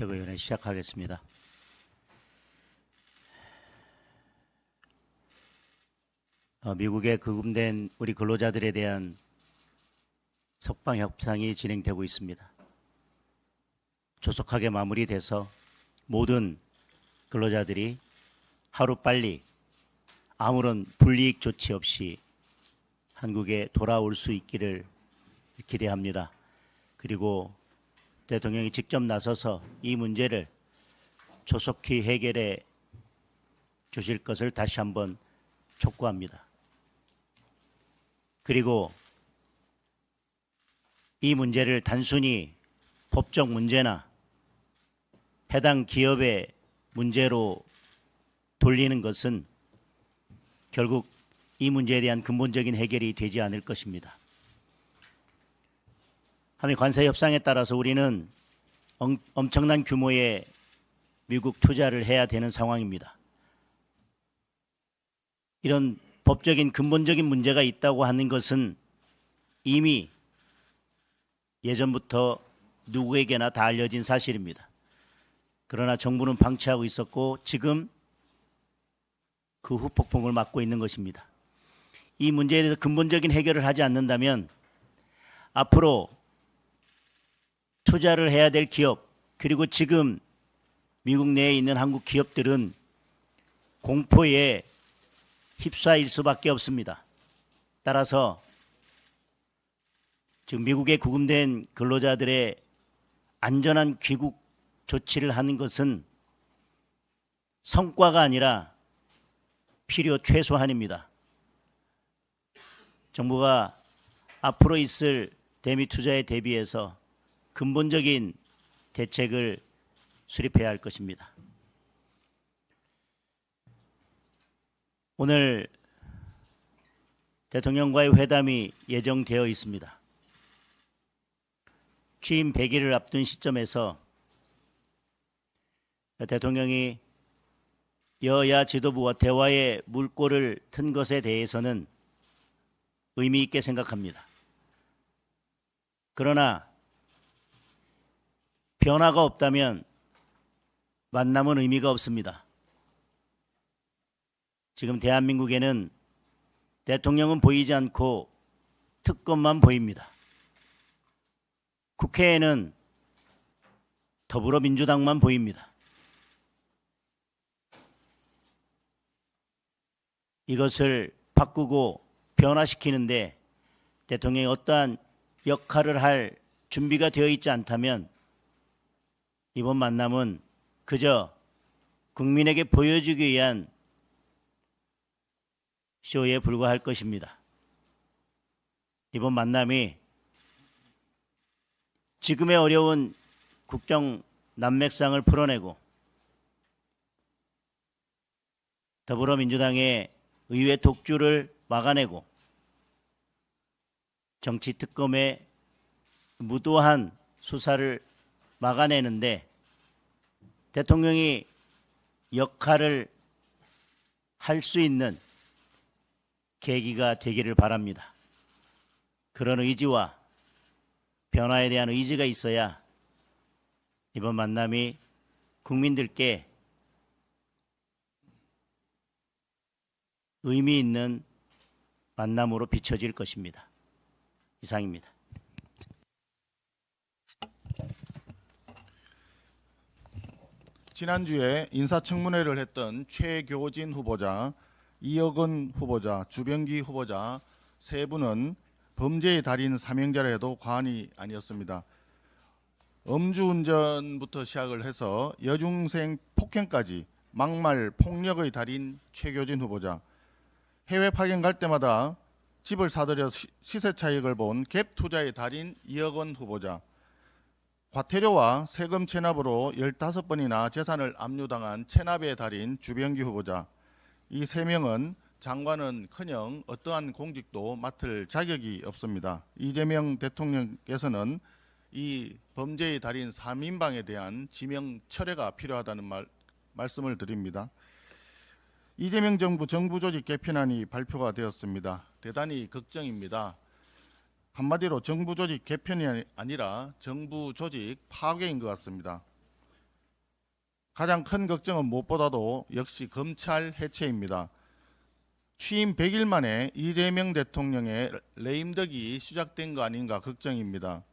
제거위원회 시작하겠습니다. 어, 미국에 구금된 우리 근로자들에 대한 석방 협상이 진행되고 있습니다. 조속하게 마무리돼서 모든 근로자들이 하루 빨리 아무런 불이익 조치 없이 한국에 돌아올 수 있기를 기대합니다. 그리고 대통령이 직접 나서서 이 문제를 조속히 해결해 주실 것을 다시 한번 촉구합니다. 그리고 이 문제를 단순히 법적 문제나 해당 기업의 문제로 돌리는 것은 결국 이 문제에 대한 근본적인 해결이 되지 않을 것입니다. 한미 관세 협상에 따라서 우리는 엄, 엄청난 규모의 미국 투자를 해야 되는 상황입니다. 이런 법적인 근본적인 문제가 있다고 하는 것은 이미 예전부터 누구에게나 다 알려진 사실입니다. 그러나 정부는 방치하고 있었고 지금 그 후폭풍을 맞고 있는 것입니다. 이 문제에 대해서 근본적인 해결을 하지 않는다면 앞으로 투자를 해야 될 기업 그리고 지금 미국 내에 있는 한국 기업들은 공포에 휩싸일 수밖에 없습니다. 따라서 지금 미국에 구금된 근로자들의 안전한 귀국 조치를 하는 것은 성과가 아니라 필요 최소한입니다. 정부가 앞으로 있을 대미 투자에 대비해서 근본적인 대책을 수립해야 할 것입니다. 오늘 대통령과의 회담이 예정되어 있습니다. 취임 100일을 앞둔 시점에서 대통령이 여야 지도부와 대화의 물꼬를 튼 것에 대해서는 의미 있게 생각합니다. 그러나 변화가 없다면 만남은 의미가 없습니다. 지금 대한민국에는 대통령은 보이지 않고 특검만 보입니다. 국회에는 더불어민주당만 보입니다. 이것을 바꾸고 변화시키는데 대통령이 어떠한 역할을 할 준비가 되어 있지 않다면 이번 만남은 그저 국민에게 보여주기 위한 쇼에 불과할 것입니다. 이번 만남이 지금의 어려운 국정 난맥상을 풀어내고 더불어민주당의 의회 독주를 막아내고 정치 특검의 무도한 수사를 막아내는데 대통령이 역할을 할 수 있는 계기가 되기를 바랍니다. 그런 의지와 변화에 대한 의지가 있어야 이번 만남이 국민들께 의미 있는 만남으로 비춰질 것입니다. 이상입니다. 지난주에 인사청문회를 했던 최교진 후보자, 이혁은 후보자, 주병기 후보자 세 분은 범죄의 달인 사명자라 해도 과언이 아니었습니다. 음주운전부터 시작을 해서 여중생 폭행까지 막말 폭력의 달인 최교진 후보자. 해외 파견 갈 때마다 집을 사들여 시- 시세 차익을 본 갭 투자의 달인 이혁원 후보자. 과태료와 세금 체납으로 15번이나 재산을 압류당한 체납의 달인 주병기 후보자. 이 세 명은 장관은 커녕 어떠한 공직도 맡을 자격이 없습니다. 이재명 대통령께서는 이 범죄의 달인 3인방에 대한 지명 철회가 필요하다는 말, 말씀을 드립니다. 이재명 정부 정부 조직 개편안이 발표가 되었습니다. 대단히 걱정입니다. 한마디로 정부 조직 개편이 아니- 아니라 정부 조직 파괴인 것 같습니다. 가장 큰 걱정은 무엇보다도 역시 검찰 해체입니다. 취임 100일 만에 이재명 대통령의 레임덕이 시작된 거 아닌가 걱정입니다.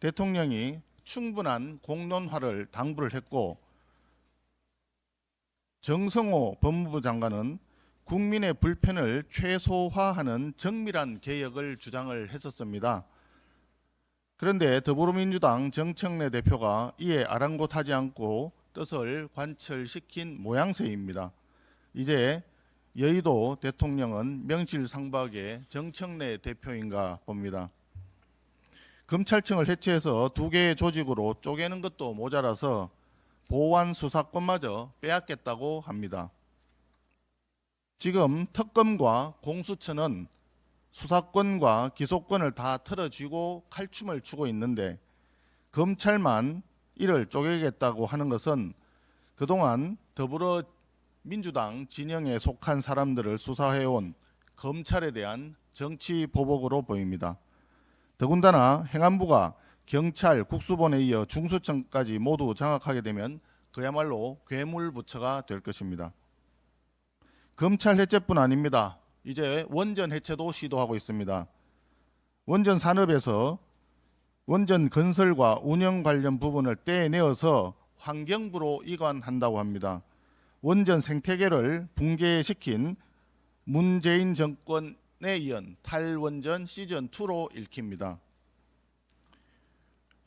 대통령이 충분한 공론화를 당부를 했고 정성호 법무부 장관은 국민의 불편을 최소화하는 정밀한 개혁을 주장을 했었습니다. 그런데 더불어민주당 정청래 대표가 이에 아랑곳하지 않고 뜻을 관철시킨 모양새입니다. 이제 여의도 대통령은 명실상부하게 정청래 대표인가 봅니다. 검찰청을 해체해서 두 개의 조직으로 쪼개는 것도 모자라서 보완 수사권마저 빼앗겠다고 합니다. 지금 특검과 공수처는 수사권과 기소권을 다 틀어쥐고 칼춤을 추고 있는데 검찰만 이를 쪼개겠다고 하는 것은 그동안 더불어민주당 진영에 속한 사람들을 수사해온 검찰에 대한 정치 보복으로 보입니다. 더군다나 행안부가 경찰, 국수본에 이어 중수청까지 모두 장악하게 되면 그야말로 괴물 부처가 될 것입니다. 검찰 해체뿐 아닙니다. 이제 원전 해체도 시도하고 있습니다. 원전 산업에서 원전 건설과 운영 관련 부분을 떼내어서 환경부로 이관한다고 합니다. 원전 생태계를 붕괴시킨 문재인 정권에 이은 탈원전 시즌 2로 읽힙니다.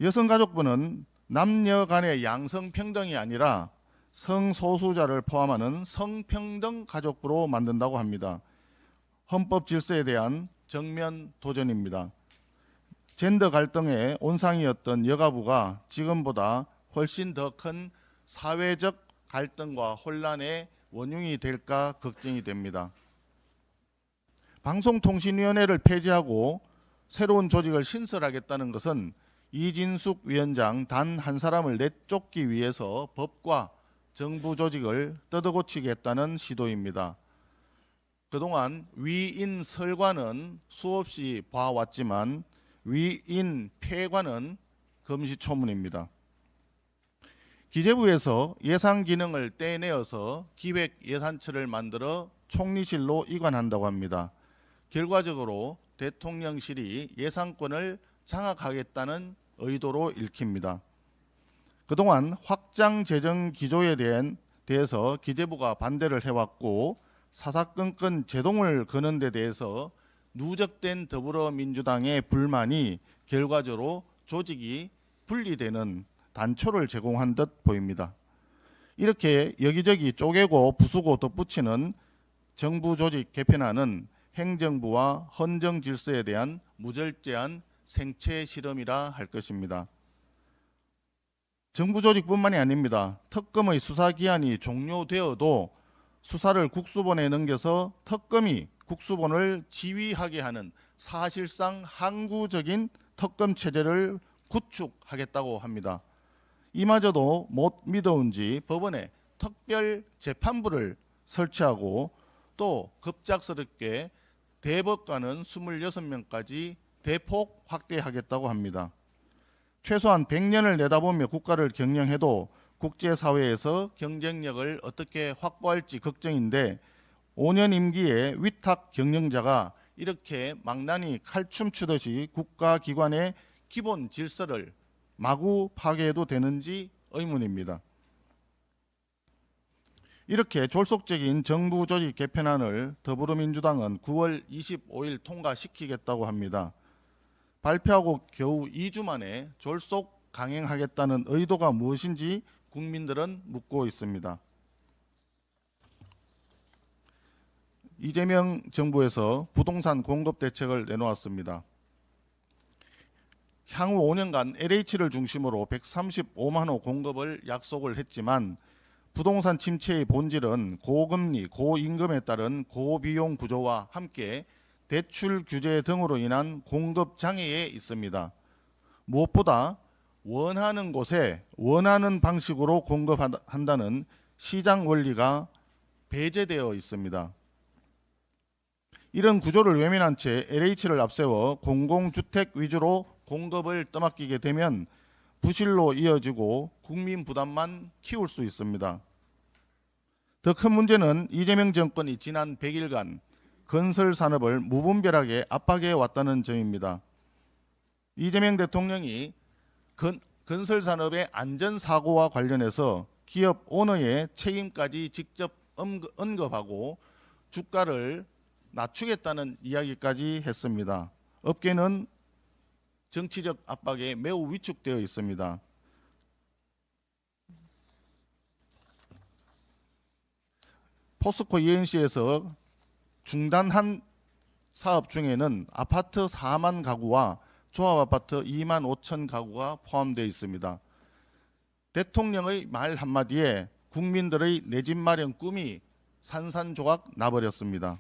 여성가족부는 남녀 간의 양성평등이 아니라 성소수자를 포함하는 성평등 가족부로 만든다고 합니다. 헌법 질서에 대한 정면 도전입니다. 젠더 갈등의 온상이었던 여가부가 지금보다 훨씬 더 큰 사회적 갈등과 혼란의 원흉이 될까 걱정이 됩니다. 방송통신위원회를 폐지하고 새로운 조직을 신설하겠다는 것은 이진숙 위원장 단 한 사람을 내쫓기 위해서 법과 정부 조직을 뜯어고치겠다는 시도입니다. 그동안 위인 설관은 수없이 봐왔지만 위인 폐관은 금시초문입니다. 기재부에서 예산 기능을 떼내어서 기획 예산처를 만들어 총리실로 이관한다고 합니다. 결과적으로 대통령실이 예산권을 장악하겠다는 의도로 읽힙니다. 그동안 확장 재정 기조에 대한 대해서 기재부가 반대를 해왔고 사사건건 제동을 거는 데 대해서 누적된 더불어민주당의 불만이 결과적으로 조직이 분리되는 단초를 제공한 듯 보입니다. 이렇게 여기저기 쪼개고 부수고 덧붙이는 정부 조직 개편안은 행정부와 헌정 질서에 대한 무절제한 생체 실험이라 할 것입니다. 정부 조직뿐만이 아닙니다. 특검의 수사 기한이 종료되어도 수사를 국수본에 넘겨서 특검이 국수본을 지휘하게 하는 사실상 항구적인 특검 체제를 구축하겠다고 합니다. 이마저도 못 믿어온지 법원에 특별 재판부를 설치하고 또 급작스럽게 대법관은 26명까지 대폭 확대하겠다고 합니다. 최소한 100년을 내다보며 국가를 경영해도 국제사회에서 경쟁력을 어떻게 확보할지 걱정인데 5년 임기의 위탁 경영자가 이렇게 망나니 칼춤 추듯이 국가기관의 기본 질서를 마구 파괴해도 되는지 의문입니다. 이렇게 졸속적인 정부 조직 개편안을 더불어민주당은 9월 25일 통과시키겠다고 합니다. 발표하고 겨우 2주 만에 졸속 강행하겠다는 의도가 무엇인지 국민들은 묻고 있습니다. 이재명 정부에서 부동산 공급 대책을 내놓았습니다. 향후 5년간 LH를 중심으로 135만 호 공급을 약속을 했지만 부동산 침체의 본질은 고금리, 고임금에 따른 고비용 구조와 함께 대출 규제 등으로 인한 공급 장애에 있습니다. 무엇보다 원하는 곳에 원하는 방식으로 공급한다는 시장 원리가 배제되어 있습니다. 이런 구조를 외면한 채 LH를 앞세워 공공주택 위주로 공급을 떠맡기게 되면 부실로 이어지고 국민 부담만 키울 수 있습니다. 더 큰 문제는 이재명 정권이 지난 100일간 건설 산업을 무분별하게 압박해 왔다는 점입니다. 이재명 대통령이 건, 건설 산업의 안전 사고와 관련해서 기업 오너의 책임까지 직접 언급- 언급하고 주가를 낮추겠다는 이야기까지 했습니다. 업계는 정치적 압박에 매우 위축되어 있습니다. 포스코 ENC에서 중단한 사업 중에는 아파트 4만 가구와 조합 아파트 2만 5천 가구가 포함되어 있습니다. 대통령의 말 한마디에 국민들의 내 집 마련 꿈이 산산조각 나버렸습니다.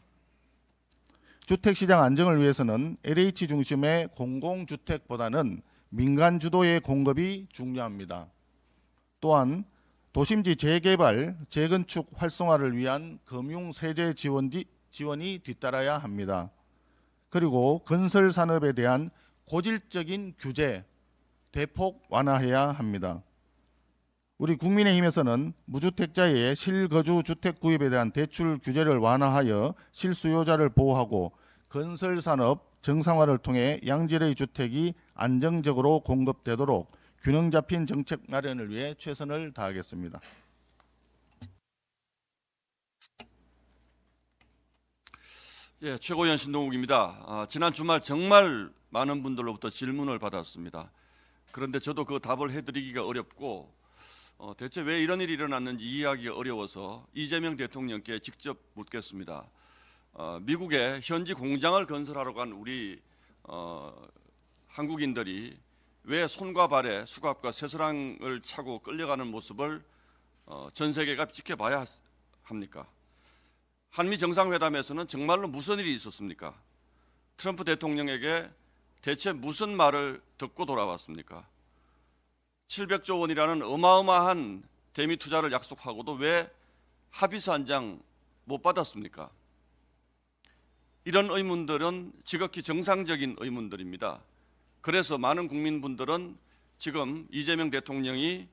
주택시장 안정을 위해서는 LH 중심의 공공주택보다는 민간 주도의 공급이 중요합니다. 또한 도심지 재개발, 재건축 활성화를 위한 금융 세제 지원이, 지원이 뒤따라야 합니다. 그리고 건설 산업에 대한 고질적인 규제 대폭 완화해야 합니다. 우리 국민의힘에서는 무주택자의 실거주 주택 구입에 대한 대출 규제를 완화하여 실수요자를 보호하고 건설 산업 정상화를 통해 양질의 주택이 안정적으로 공급되도록 균형 잡힌 정책 마련을 위해 최선을 다하겠습니다. 예, 최고위원 신동욱입니다. 아, 지난 주말 정말 많은 분들로부터 질문을 받았습니다. 그런데 저도 그 답을 해드리기가 어렵고 어, 대체 왜 이런 일이 일어났는지 이해하기가 어려워서 이재명 대통령께 직접 묻겠습니다. 어, 미국에 현지 공장을 건설하러 간 우리 어, 한국인들이 왜 손과 발에 수갑과 쇠사랑을 차고 끌려가는 모습을 어, 전 세계가 지켜봐야 합니까? 한미 정상회담에서는 정말로 무슨 일이 있었습니까? 트럼프 대통령에게 대체 무슨 말을 듣고 돌아왔습니까? 700조 원이라는 어마어마한 대미 투자를 약속하고도 왜 합의서 한 장 못 받았습니까? 이런 의문들은 지극히 정상적인 의문들입니다. 그래서 많은 국민분들은 지금 이재명 대통령이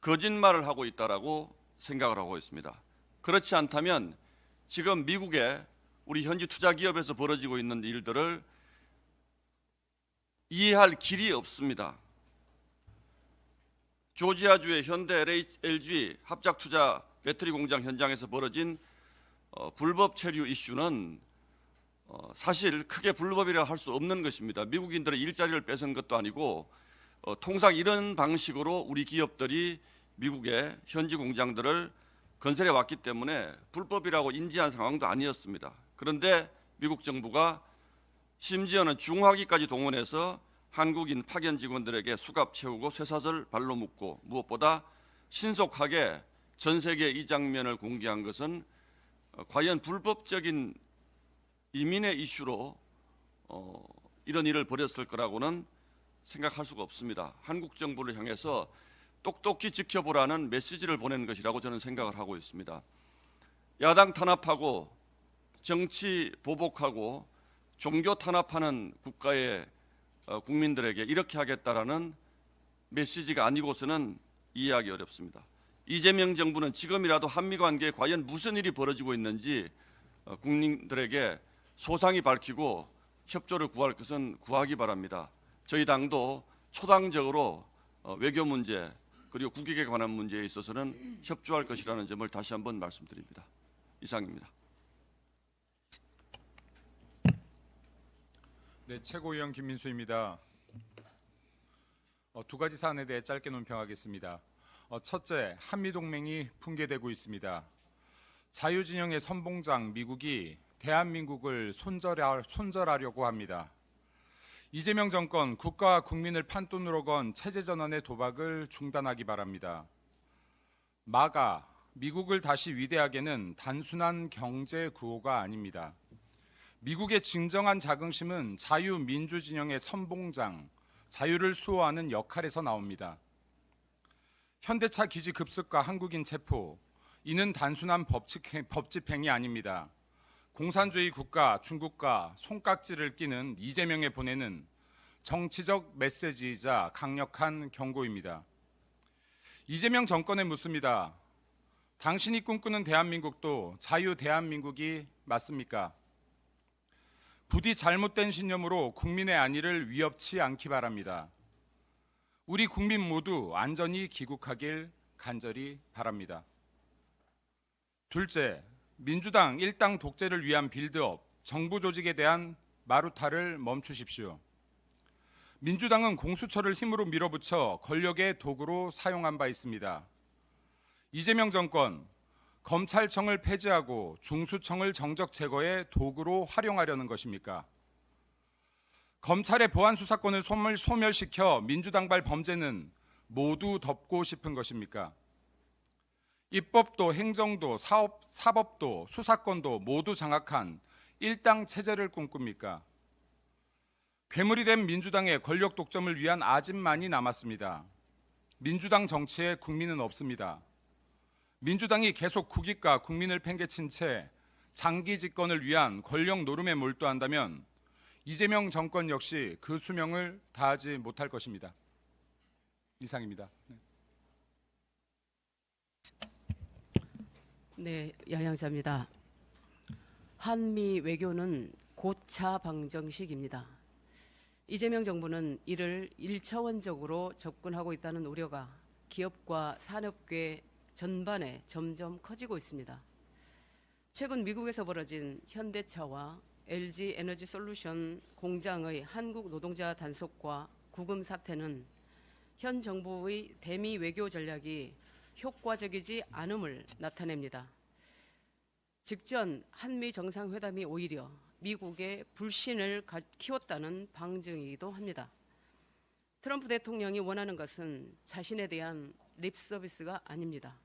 거짓말을 하고 있다라고 생각을 하고 있습니다. 그렇지 않다면 지금 미국의 우리 현지 투자 기업에서 벌어지고 있는 일들을 이해할 길이 없습니다. 조지아주의 현대 LG 합작 투자 배터리 공장 현장에서 벌어진 어, 불법 체류 이슈는 어, 사실 크게 불법이라 할 수 없는 것입니다. 미국인들의 일자리를 뺏은 것도 아니고 어, 통상 이런 방식으로 우리 기업들이 미국의 현지 공장들을 건설해 왔기 때문에 불법이라고 인지한 상황도 아니었습니다. 그런데 미국 정부가 심지어는 중화기까지 동원해서 한국인 파견 직원들에게 수갑 채우고 쇠사슬 발로 묶고 무엇보다 신속하게 전 세계 이 장면을 공개한 것은 어, 과연 불법적인 이민의 이슈로 어, 이런 일을 벌였을 거라고는 생각할 수가 없습니다. 한국 정부를 향해서 똑똑히 지켜보라는 메시지를 보낸 것이라고 저는 생각을 하고 있습니다. 야당 탄압하고 정치 보복하고 종교 탄압하는 국가의 어, 국민들에게 이렇게 하겠다라는 메시지가 아니고서는 이해하기 어렵습니다. 이재명 정부는 지금이라도 한미 관계에 과연 무슨 일이 벌어지고 있는지 어, 국민들에게 소상히 밝히고 협조를 구할 것은 구하기 바랍니다. 저희 당도 초당적으로 어, 외교 문제 그리고 국익에 관한 문제에 있어서는 협조할 것이라는 점을 다시 한번 말씀드립니다. 이상입니다. 네, 최고위원 김민수입니다. 어, 두 가지 사안에 대해 짧게 논평하겠습니다. 어, 첫째, 한미 동맹이 붕괴되고 있습니다. 자유진영의 선봉장 미국이 대한민국을 손절하, 손절하려고 합니다. 이재명 정권 국가와 국민을 판돈으로 건 체제 전환의 도박을 중단하기 바랍니다. 마가 미국을 다시 위대하게는 단순한 경제 구호가 아닙니다. 미국의 진정한 자긍심은 자유 민주 진영의 선봉장, 자유를 수호하는 역할에서 나옵니다. 현대차 기지 급습과 한국인 체포, 이는 단순한 법칙- 법집행 이 아닙니다. 공산주의 국가 중국과 손깍지를 끼는 이재명에 보내는 정치적 메시지이자 강력한 경고입니다. 이재명 정권에 묻습니다. 당신이 꿈꾸는 대한민국도 자유 대한민국이 맞습니까? 부디 잘못된 신념으로 국민의 안위를 위협치 않기 바랍니다. 우리 국민 모두 안전히 귀국하길 간절히 바랍니다. 둘째, 민주당 일당 독재를 위한 빌드업, 정부 조직에 대한 마루타를 멈추십시오. 민주당은 공수처를 힘으로 밀어붙여 권력의 도구로 사용한 바 있습니다. 이재명 정권 검찰청을 폐지하고 중수청을 정적 제거의 도구로 활용하려는 것입니까? 검찰의 보안 수사권을 소멸, 소멸시켜 민주당발 범죄는 모두 덮고 싶은 것입니까? 입법도 행정도 사업, 사법도 수사권도 모두 장악한 일당 체제를 꿈꿉니까? 괴물이 된 민주당의 권력 독점을 위한 아집만이 남았습니다. 민주당 정치에 국민은 없습니다. 민주당이 계속 국익과 국민을 팽개친 채 장기 집권을 위한 권력 노름에 몰두한다면 이재명 정권 역시 그 수명을 다하지 못할 것입니다. 이상입니다. 네, 양양자입니다. 한미 외교는 고차 방정식입니다. 이재명 정부는 이를 일차원적으로 접근하고 있다는 우려가 기업과 산업계 전반에 점점 커지고 있습니다. 최근 미국에서 벌어진 현대차와 LG 에너지 솔루션 공장의 한국 노동자 단속과 구금 사태는 현 정부의 대미 외교 전략이 효과적이지 않음을 나타냅니다. 직전 한미 정상회담이 오히려 미국의 불신을 가- 키웠다는 방증이기도 합니다. 트럼프 대통령이 원하는 것은 자신에 대한 립 서비스가 아닙니다.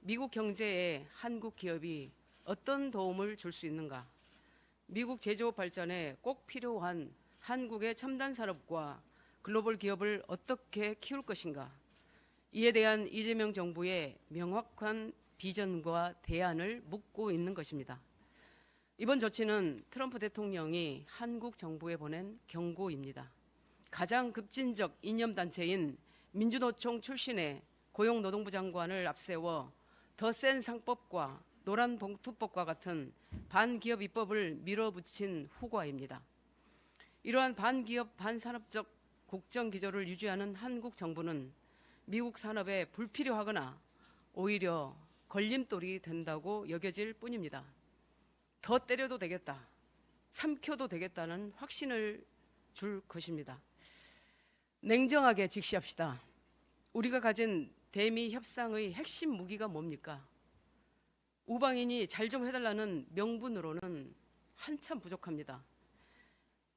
미국 경제에 한국 기업이 어떤 도움을 줄 수 있는가? 미국 제조업 발전에 꼭 필요한 한국의 첨단 산업과 글로벌 기업을 어떻게 키울 것인가? 이에 대한 이재명 정부의 명확한 비전과 대안을 묻고 있는 것입니다. 이번 조치는 트럼프 대통령이 한국 정부에 보낸 경고입니다. 가장 급진적 이념단체인 민주노총 출신의 고용노동부 장관을 앞세워 더 센 상법과 노란 봉투법과 같은 반기업 입법을 밀어붙인 후과입니다. 이러한 반기업 반산업적 국정 기조를 유지하는 한국 정부는 미국 산업에 불필요하거나 오히려 걸림돌이 된다고 여겨질 뿐입니다. 더 때려도 되겠다, 삼켜도 되겠다는 확신을 줄 것입니다. 냉정하게 직시합시다. 우리가 가진 대미 협상의 핵심 무기가 뭡니까? 우방인이 잘 좀 해달라는 명분으로는 한참 부족합니다.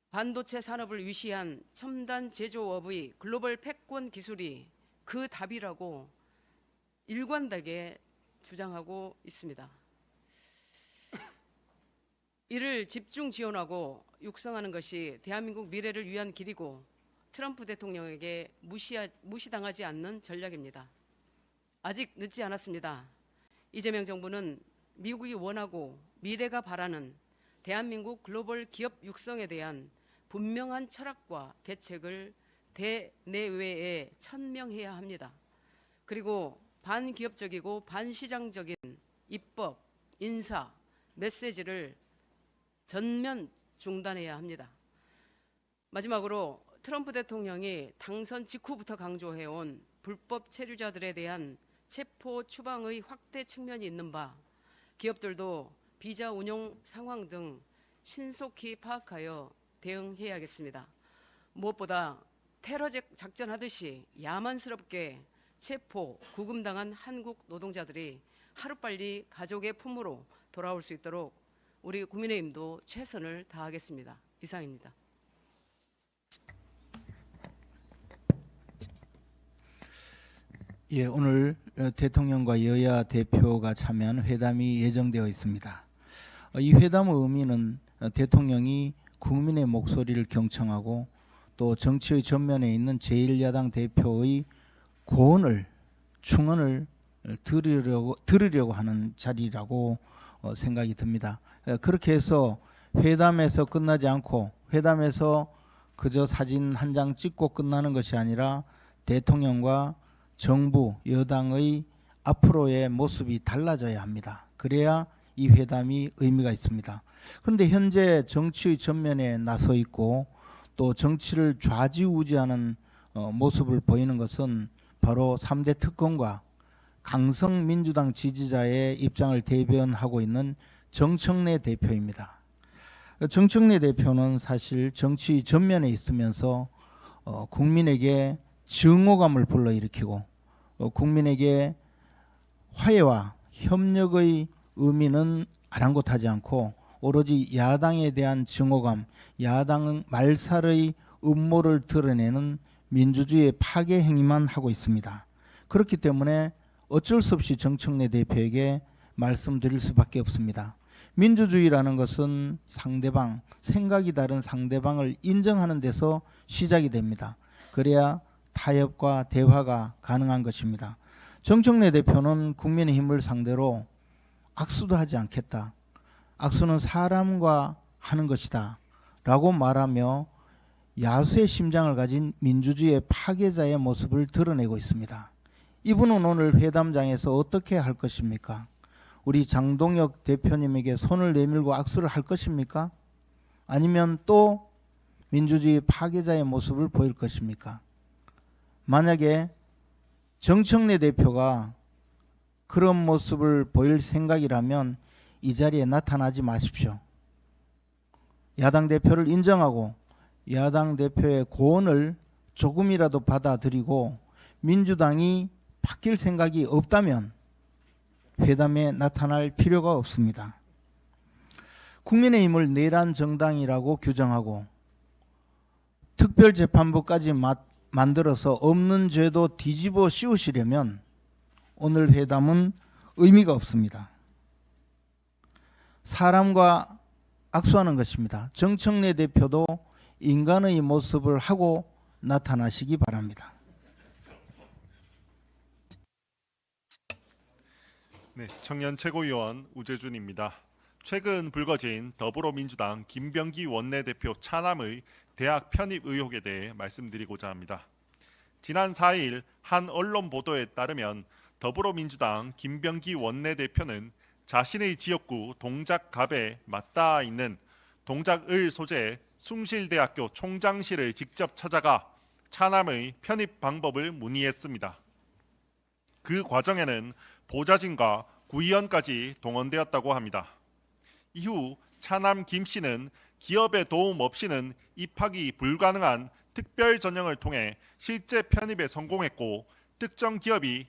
반도체 산업을 위시한 첨단 제조업의 글로벌 패권 기술이 그 답이라고 일관되게 주장하고 있습니다. 이를 집중 지원하고 육성하는 것이 대한민국 미래를 위한 길이고 트럼프 대통령에게 무시하, 무시당하지 않는 전략입니다. 아직 늦지 않았습니다. 이재명 정부는 미국이 원하고 미래가 바라는 대한민국 글로벌 기업 육성에 대한 분명한 철학과 대책을 대내외에 천명해야 합니다. 그리고 반기업적이고 반시장적인 입법, 인사, 메시지를 전면 중단해야 합니다. 마지막으로 트럼프 대통령이 당선 직후부터 강조해온 불법 체류자들에 대한 체포 추방의 확대 측면이 있는 바 기업들도 비자 운용 상황 등 신속히 파악하여 대응해야겠습니다. 무엇보다 테러 작전하듯이 야만스럽게 체포, 구금당한 한국 노동자들이 하루빨리 가족의 품으로 돌아올 수 있도록 우리 국민의힘도 최선을 다하겠습니다. 이상입니다. 예, 오늘 어, 대통령과 여야 대표가 참여한 회담이 예정되어 있습니다. 어, 이 회담의 의미는 어, 대통령이 국민의 목소리를 경청하고 또 정치의 전면에 있는 제1야당 대표의 고언을 충언을 들으려고 들으려고 하는 자리라고 어, 생각이 듭니다. 어, 그렇게 해서 회담에서 끝나지 않고 회담에서 그저 사진 한 장 찍고 끝나는 것이 아니라 대통령과 정부 여당의 앞으로의 모습이 달라져야 합니다. 그래야 이 회담이 의미가 있습니다. 그런데 현재 정치의 전면에 나서 있고 또 정치를 좌지우지하는 어, 모습을 보이는 것은 바로 3대 특검과 강성 민주당 지지자의 입장을 대변하고 있는 정청래 대표입니다. 정청래 대표는 사실 정치 전면에 있으면서 어, 국민에게 증오감을 불러일으키고 어, 국민에게 화해와 협력의 의미는 아랑곳하지 않고 오로지 야당에 대한 증오감, 야당 말살의 음모를 드러내는 민주주의의 파괴 행위만 하고 있습니다. 그렇기 때문에 어쩔 수 없이 정청래 대표에게 말씀드릴 수밖에 없습니다. 민주주의라는 것은 상대방, 생각이 다른 상대방을 인정하는 데서 시작이 됩니다. 그래야 타협과 대화가 가능한 것입니다. 정청래 대표는 국민의힘을 상대로 악수도 하지 않겠다. 악수는 사람과 하는 것이다. 라고 말하며 야수의 심장을 가진 민주주의의 파괴자의 모습을 드러내고 있습니다. 이분은 오늘 회담장에서 어떻게 할 것입니까? 우리 장동혁 대표님에게 손을 내밀고 악수를 할 것입니까? 아니면 또 민주주의 파괴자의 모습을 보일 것입니까? 만약에 정청래 대표가 그런 모습을 보일 생각이라면 이 자리에 나타나지 마십시오. 야당 대표를 인정하고 야당 대표의 고언을 조금이라도 받아들이고 민주당이 바뀔 생각이 없다면 회담에 나타날 필요가 없습니다. 국민의힘을 내란 정당이라고 규정하고 특별재판부까지 마- 만들어서 없는 죄도 뒤집어 씌우시려면 오늘 회담은 의미가 없습니다. 사람과 악수하는 것입니다. 정청래 대표도 인간의 모습을 하고 나타나시기 바랍니다. 네, 청년 최고위원 우재준입니다. 최근 불거진 더불어민주당 김병기 원내대표 차남의 대학 편입 의혹에 대해 말씀드리고자 합니다. 지난 4일 한 언론 보도에 따르면 더불어민주당 김병기 원내대표는 자신의 지역구 동작갑에 맞닿아 있는 동작을 소재 숭실대학교 총장실을 직접 찾아가 차남의 편입 방법을 문의했습니다. 그 과정에는 보좌진과 구의원까지 동원되었다고 합니다. 이후 차남 김 씨는 기업의 도움 없이는 입학이 불가능한 특별 전형을 통해 실제 편입에 성공했고 특정 기업이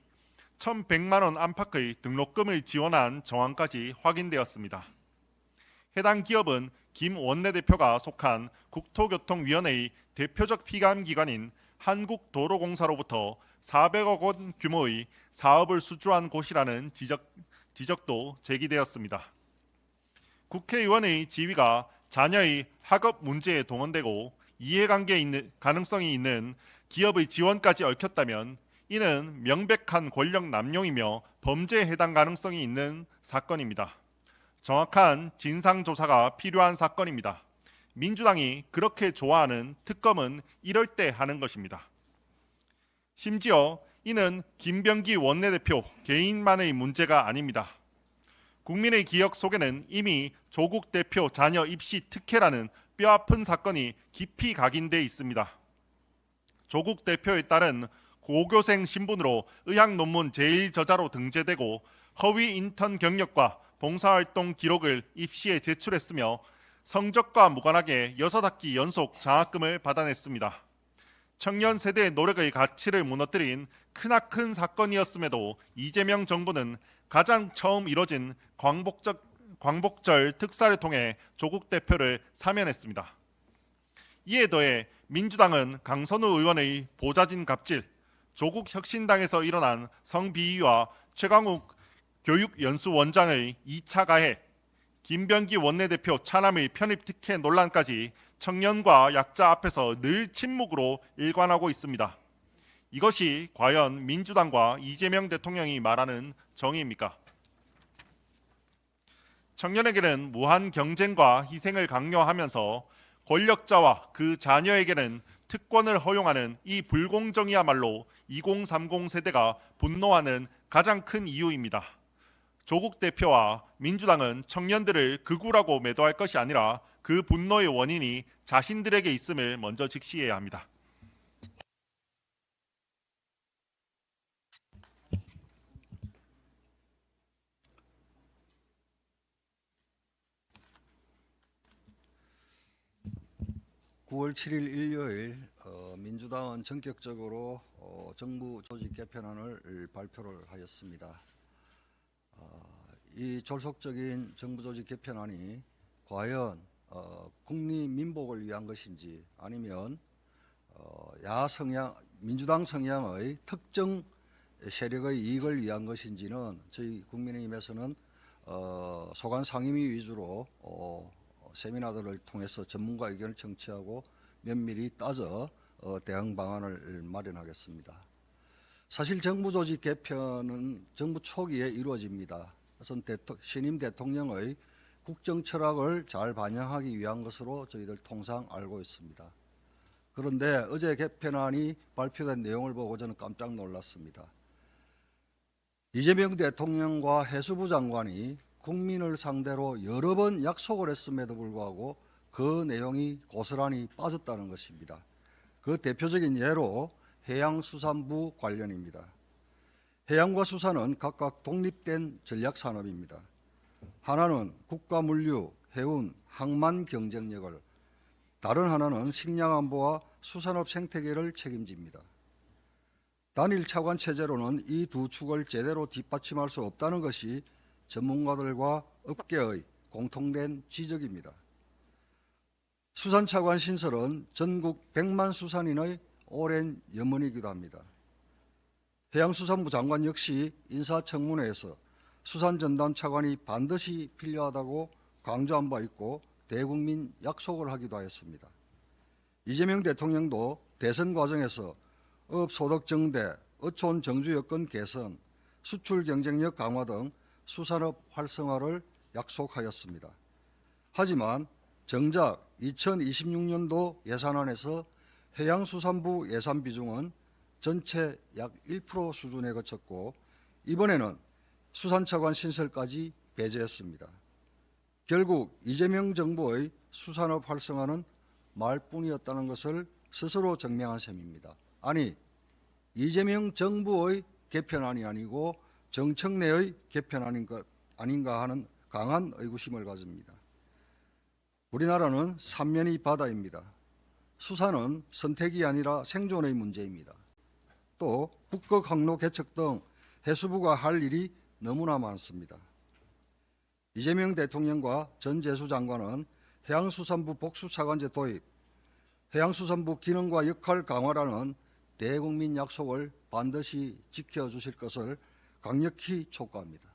1,100만 원 안팎의 등록금을 지원한 정황까지 확인되었습니다. 해당 기업은 김 원내대표가 속한 국토교통위원회의 대표적 피감 기관인 한국도로공사로부터 400억 원 규모의 사업을 수주한 곳이라는 지적, 지적도 제기되었습니다. 국회의원의 지위가 자녀의 학업 문제에 동원되고 이해관계 있는 가능성이 있는 기업의 지원까지 얽혔다면 이는 명백한 권력 남용이며 범죄에 해당 가능성이 있는 사건입니다. 정확한 진상 조사가 필요한 사건입니다. 민주당이 그렇게 좋아하는 특검은 이럴 때 하는 것입니다. 심지어 이는 김병기 원내대표 개인만의 문제가 아닙니다. 국민의 기억 속에는 이미 조국 대표 자녀 입시 특혜라는 뼈아픈 사건이 깊이 각인돼 있습니다. 조국 대표에 따른 고교생 신분으로 의학 논문 제1저자로 등재되고 허위 인턴 경력과 봉사활동 기록을 입시에 제출했으며 성적과 무관하게 6학기 연속 장학금을 받아냈습니다. 청년 세대의 노력의 가치를 무너뜨린 크나큰 사건이었음에도 이재명 정부는 가장 처음 이뤄진 광복적, 광복절 특사를 통해 조국 대표를 사면했습니다. 이에 더해 민주당은 강선우 의원의 보좌진 갑질, 조국 혁신당에서 일어난 성비위와 최강욱 교육연수원장의 2차 가해, 김병기 원내대표 차남의 편입 특혜 논란까지 청년과 약자 앞에서 늘 침묵으로 일관하고 있습니다. 이것이 과연 민주당과 이재명 대통령이 말하는 정의입니까? 청년에게는 무한 경쟁과 희생을 강요하면서 권력자와 그 자녀에게는 특권을 허용하는 이 불공정이야말로 2030 세대가 분노하는 가장 큰 이유입니다. 조국 대표와 민주당은 청년들을 극우라고 매도할 것이 아니라 그 분노의 원인이 자신들에게 있음을 먼저 직시해야 합니다. 구 9월 7일 일요일 어, 민주당은 전격적으로 어, 정부 조직 개편안을 발표를 하였습니다. 어, 이 졸속적인 정부 조직 개편안이 과연 어, 국민 민복을 위한 것인지 아니면 어, 야 성향 민주당 성향의 특정 세력의 이익을 위한 것인지는 저희 국민의힘에서는 어, 소관 상임위 위주로 어, 세미나들을 통해서 전문가 의견을 청취하고 면밀히 따져 어, 대응 방안을 마련하겠습니다. 사실 정부 조직 개편은 정부 초기에 이루어집니다. 우선 신임 대통령의 국정 철학을 잘 반영하기 위한 것으로 저희들 통상 알고 있습니다. 그런데 어제 개편안이 발표된 내용을 보고 저는 깜짝 놀랐습니다. 이재명 대통령과 해수부 장관이 국민을 상대로 여러 번 약속을 했음에도 불구하고 그 내용이 고스란히 빠졌다는 것입니다. 그 대표적인 예로 해양수산부 관련입니다. 해양과 수산은 각각 독립된 전략산업입니다. 하나는 국가물류, 해운, 항만 경쟁력을, 다른 하나는 식량안보와 수산업 생태계를 책임집니다. 단일 차관 체제로는 이 두 축을 제대로 뒷받침할 수 없다는 것이 전문가들과 업계의 공통된 지적입니다. 수산차관 신설은 전국 100만 수산인의 오랜 염원이기도 합니다. 해양수산부 장관 역시 인사청문회에서 수산전담 차관이 반드시 필요하다고 강조한 바 있고 대국민 약속을 하기도 하였습니다. 이재명 대통령도 대선 과정에서 업 소득 증대, 어촌 정주 여건 개선, 수출 경쟁력 강화 등 수산업 활성화를 약속하였습니다. 하지만 정작 2026년도 예산안에서 해양수산부 예산 비중은 전체 약 1% 수준에 그쳤고 이번에는 수산차관 신설까지 배제했습니다. 결국 이재명 정부의 수산업 활성화는 말뿐이었다는 것을 스스로 증명한 셈입니다. 아니 이재명 정부의 개편안이 아니고 정청 내의 개편안인가 아닌가 하는 강한 의구심을 가집니다. 우리나라는 삼면이 바다입니다. 수산은 선택이 아니라 생존의 문제입니다. 또 북극 항로 개척 등 해수부가 할 일이 너무나 많습니다. 이재명 대통령과 전 재수 장관은 해양수산부 복수차관제 도입, 해양수산부 기능과 역할 강화라는 대국민 약속을 반드시 지켜주실 것을 강력히 촉구합니다.